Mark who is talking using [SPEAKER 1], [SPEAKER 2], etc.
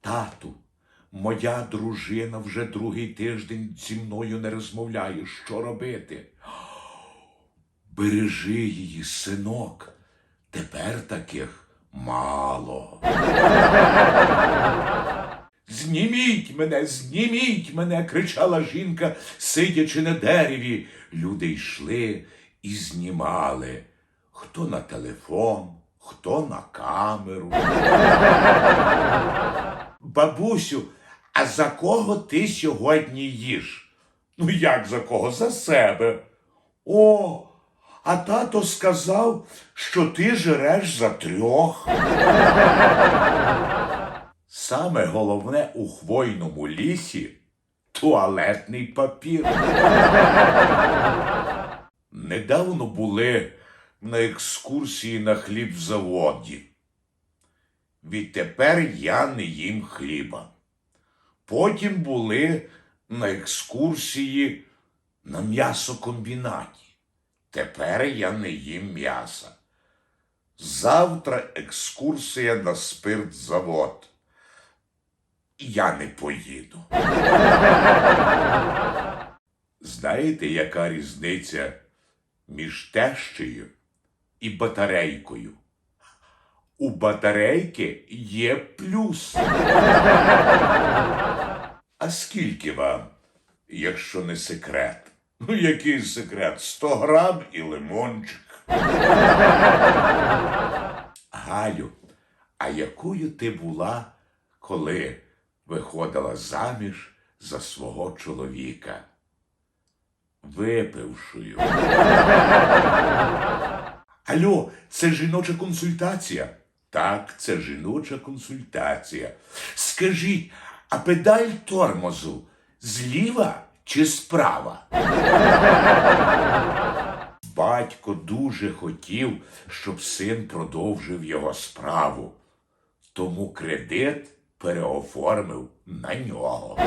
[SPEAKER 1] Тату, моя дружина вже другий тиждень зі мною не розмовляє. Що робити? Бережи її, синок. Тепер таких мало. Зніміть мене, зніміть мене, кричала жінка, сидячи на дереві. Люди йшли і знімали. Хто на телефон, хто на камеру. Бабусю, а за кого ти сьогодні їш? Ну, як за кого? За себе. О, а тато сказав, що ти жреш за трьох. Саме головне у хвойному лісі туалетний папір. Недавно були на екскурсії на хлібзаводі. Відтепер я не їм хліба. Потім були на екскурсії на м'ясокомбінаті. Тепер я не їм м'яса. Завтра екскурсія на спиртзавод. Я не поїду. Знаєте, яка різниця між тещею і батарейкою? У батарейки є плюс. А скільки вам, якщо не секрет? Ну, який секрет? 100 грам і лимончик. Галю, а якою ти була, коли виходила заміж за свого чоловіка? Випившою. Алло, це жіноча консультація? Так, це жіноча консультація. Скажіть, а педаль тормозу зліва чи справа? Батько дуже хотів, щоб син продовжив його справу, тому кредит переоформив на нього.